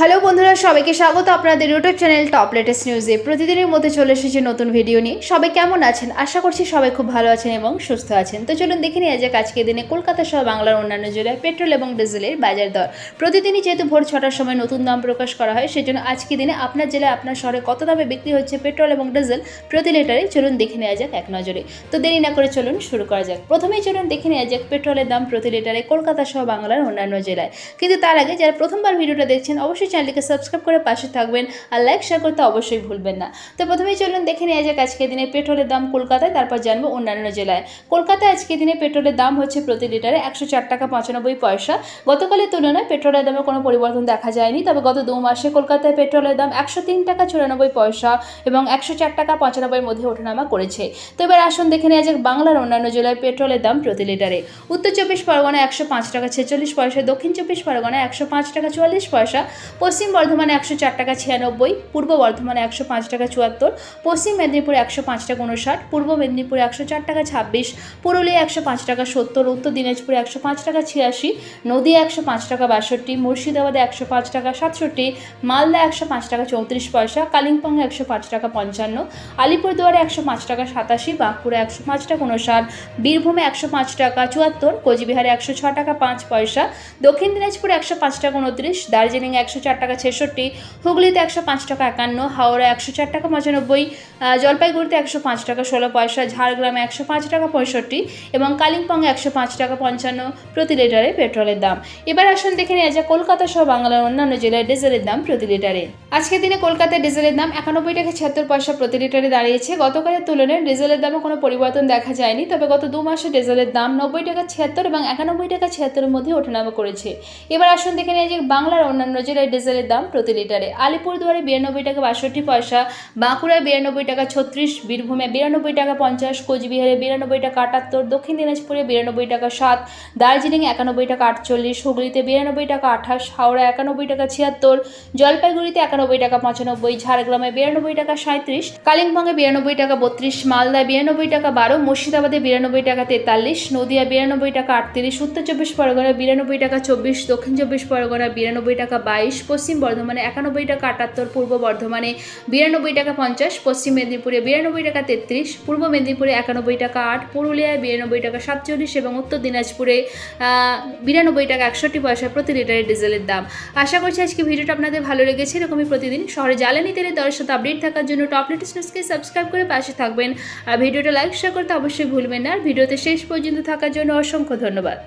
Hello বন্ধুরা, সবাইকে স্বাগত আপনাদের ইউটিউব চ্যানেল টপ লেটেস্ট নিউজে প্রতিদিনের মধ্যে চলে এসেছে নতুন ভিডিও নিয়ে। সবাই কেমন আছেন? আশা করছি সবাই খুব ভালো আছেন এবং সুস্থ আছেন। তো চলুন দেখে নিয়ে যাক আজকের দিনে কলকাতা সহ বাংলার অন্যান্য জেলায় পেট্রোল এবং ডিজেলের বাজার দর। প্রতিদিনই যেহেতু ভোর ছটার সময় নতুন দাম প্রকাশ করা হয়, সেজন্য আজকের দিনে আপনার জেলায় আপনার শহরে কত দামে বিক্রি হচ্ছে পেট্রোল এবং ডিজেল প্রতি লিটারে? চলুন দেখে নেওয়া যাক এক নজরে। তো দেরি না করে চলুন শুরু করা যাক। প্রথমেই চলুন দেখে নেওয়া যাক পেট্রোলের দাম প্রতি লিটারে কলকাতা সহ বাংলার অন্যান্য জেলায়। কিন্তু তার আগে যারা প্রথমবার ভিডিওটা দেখছেন, অবশ্যই চ্যানেলটিকে সাবস্ক্রাইব করে পাশে থাকবেন আর লাইক শেয়ার করতে অবশ্যই ভুলবেন না। তো প্রথমেই চলুন দেখে নেওয়া যাক আজকের দিনে পেট্রোলের দাম কলকাতায়, তারপর জানব অন্যান্য জেলায়। কলকাতায় আজকের দিনে পেট্রোলের দাম হচ্ছে প্রতি লিটারে একশো চার টাকা পঁচানব্বই পয়সা। গতকালের তুলনায় পেট্রোলের দামে কোনো পরিবর্তন দেখা যায়নি, তবে গত দু মাসে কলকাতায় পেট্রোলের দাম একশো তিন টাকা চুরানব্বই পয়সা এবং একশো চার টাকা পঁচানব্বইয়ের মধ্যে ওঠানামা করেছে। তো এবার আসুন দেখে নেওয়া যাক বাংলার অন্যান্য জেলায় পেট্রোলের দাম প্রতি লিটারে। উত্তর চব্বিশ পরগনা একশো পাঁচ টাকা ছেচল্লিশ পয়সা, দক্ষিণ চব্বিশ পরগনায় একশো পাঁচ টাকা চুয়াল্লিশ পয়সা পশ্চিম বর্ধমানে একশো চার টাকা ছিয়ানব্বই পূর্ব বর্ধমানে একশো পাঁচ টাকা চুয়াত্তর পশ্চিম মেদিনীপুরে একশো পাঁচ টাকা উনষাট পূর্ব মেদিনীপুরে একশো চার টাকা ছাব্বিশ পুরুলিয়া একশো পাঁচ টাকা সত্তর উত্তর দিনাজপুরে একশো পাঁচ টাকা ছিয়াশি নদিয়া একশো পাঁচ টাকা বাষট্টি মুর্শিদাবাদে একশো পাঁচ টাকা সাতষট্টি মালদা একশো পাঁচ টাকা চৌত্রিশ পয়সা কালিম্পংয়ে একশো পাঁচ টাকা পঞ্চান্ন আলিপুরদুয়ারে একশো পাঁচ টাকা সাতাশি বাঁকুড়া একশো পাঁচ টাকা উনষাট বীরভূমে একশো পাঁচ টাকা চুয়াত্তর কোচবিহারে একশো ছ টাকা পাঁচ পয়সা দক্ষিণ দিনাজপুরে একশো পাঁচ টাকা উনত্রিশ দার্জিলিং একশো চার টাকা ছেষট্টি, হুগলিতে একশো পাঁচ টাকা একান্ন, হাওড়া একশো চার টাকা পঁচানব্বই জলপাইগুড়িতে একশো পাঁচ টাকা ষোলো পয়সা, ঝাড়গ্রামে একশো পাঁচ টাকা পঁয়ষট্টি এবং কালিম্পংয়ে একশো পাঁচ টাকা পঞ্চান্ন প্রতি লিটারে পেট্রোলের দাম। এবার আসুন দেখে নেওয়া যাক কলকাতা সহ বাংলার অন্যান্য জেলায় ডিজেলের দাম প্রতি লিটারে। আজকের দিনে কলকাতায় ডিজেলের দাম একানব্বই টাকা ছিয়াত্তর পয়সা প্রতি লিটারে দাঁড়িয়েছে। গতকালের তুলনায় ডিজেলের দামে কোনো পরিবর্তন দেখা যায়নি, তবে গত দু মাসে ডিজেলের দাম নব্বই টাকা ছিয়াত্তর এবং একানব্বই টাকা ছিয়াত্তরের মধ্যে ওঠানামা করেছে। এবার আসুন দেখে নেওয়া যাক বাংলার অন্যান্য জেলায় ডিজেলের দাম প্রতি লিটারে আলিপুরদুয়ারে বিরানব্বই টাকা বাষট্টি পয়সা বাঁকুড়ায় বিরানব্বই টাকা ছত্রিশ বীরভূমে বিরানব্বই টাকা পঞ্চাশ কোচবিহারে বিরানব্বই টাকা আটাত্তর দক্ষিণ দিনাজপুরে বিরানব্বই টাকা সাত দার্জিলিং একানব্বই টাকা আটচল্লিশ হুগলিতে বিরানব্বই টাকা আঠাশ হাওড়া একানব্বই টাকা ছিয়াত্তর জলপাইগুড়িতে একানব্বই টাকা পঁচানব্বই ঝাড়গ্রামে বিরানব্বই টাকা সাঁত্রিশ কালিম্পংয়ে বিরানব্বই টাকা বত্রিশ মালদায় বিরানব্বই টাকা বারো মুর্শিদাবাদে বিরানব্বই টাকা তেতাল্লিশ নদিয়া বিরানব্বই টাকা আটত্রিশ উত্তর চব্বিশ পরগনা বিরানব্বই টাকা চব্বিশ দক্ষিণ চব্বিশ পরগনা বিরানব্বই টাকা বাইশ পশ্চিম বর্ধমানে একানব্বই টাকা আটাত্তর, পূর্ব বর্ধমানে বিরানব্বই টাকা পঞ্চাশ, পশ্চিম মেদিনীপুরে বিরানব্বই টাকা তেত্রিশ, পূর্ব মেদিনীপুরে একানব্বই টাকা আট, পুরুলিয়ায় বিরানব্বই টাকা সাতচল্লিশ এবং উত্তর দিনাজপুরে বিরানব্বই টাকা একষট্টি পয়সা প্রতি লিটারের ডিজেলের দাম। আশা করছি আজকে ভিডিওটা আপনাদের ভালো লেগেছে। এরকমই প্রতিদিন শহরে জ্বালানি তেলের দরের সাথে আপডেট থাকার জন্য টপ লেটেস্ট নিউজকে সাবস্ক্রাইব করে পাশে থাকবেন। আর ভিডিওটা লাইক শেয়ার করতে অবশ্যই ভুলবেন না। আর ভিডিওতে শেষ পর্যন্ত থাকার জন্য অসংখ্য ধন্যবাদ।